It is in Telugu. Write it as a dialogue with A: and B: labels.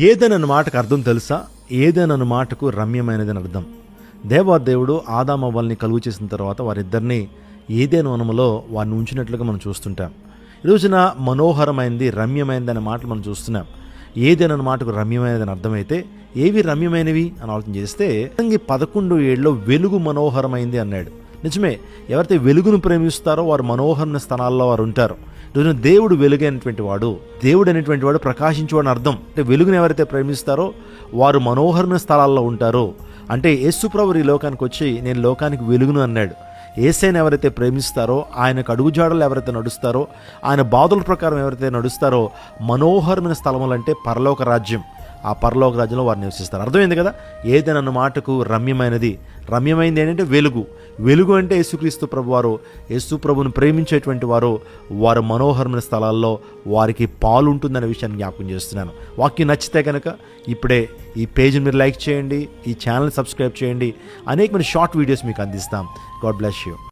A: ఏదైనా మాటకు అర్థం తెలుసా? ఏదైనా మాటకు రమ్యమైనదని అర్థం. దేవాదేవుడు ఆదామవ్వల్ని కలుగు చేసిన తర్వాత వారిద్దరిని ఏదైనా వనములో వారిని ఉంచినట్లుగా మనం చూస్తుంటాం. ఈ రోజున మనోహరమైంది రమ్యమైనది అనే మాటలు మనం చూస్తున్నాం. ఏదైనా మాటకు రమ్యమైనదని అర్థమైతే ఏవి రమ్యమైనవి అని ఆలోచన చేస్తే పదకొండు ఏళ్ళలో వెలుగు మనోహరమైంది అన్నాడు. నిజమే ఎవరైతే వెలుగును ప్రేమిస్తారో వారు మనోహరమైన స్థానాల్లో వారు ఉంటారు. ఈరోజున దేవుడు వెలుగైనటువంటి వాడు దేవుడు అనేటువంటి వాడు ప్రకాశించేవాడు అర్థం. అంటే వెలుగును ఎవరైతే ప్రేమిస్తారో వారు మనోహరమైన స్థలాల్లో ఉంటారో. అంటే యేసుప్రభు ఈ లోకానికి వచ్చి నేను లోకానికి వెలుగును అన్నాడు. ఏసైని ఎవరైతే ప్రేమిస్తారో ఆయనకు అడుగుజాడలు ఎవరైతే నడుస్తారో ఆయన బాధల ప్రకారం ఎవరైతే నడుస్తారో మనోహరమైన స్థలములంటే పరలోక రాజ్యం. ఆ పరలోక రాజ్యంలో వారు నివసిస్తారు. అర్థమైంది కదా? ఏదైనా మాటకు రమ్యమైనది. రమ్యమైనది ఏంటంటే వెలుగు. వెలుగు అంటే యేసుక్రీస్తు ప్రభు వారు యేసు ప్రభును ప్రేమించేటువంటి వారు వారు మనోహరమైన స్థలాల్లో వారికి పాలుంటుందనే విషయాన్ని జ్ఞాపకం చేస్తున్నాను. వాక్యం నచ్చితే కనుక ఇప్పుడే ఈ పేజ్ని మీరు లైక్ చేయండి ఈ ఛానల్ సబ్స్క్రైబ్ చేయండి. అనేకమైన షార్ట్ వీడియోస్ మీకు అందిస్తాం. God bless you.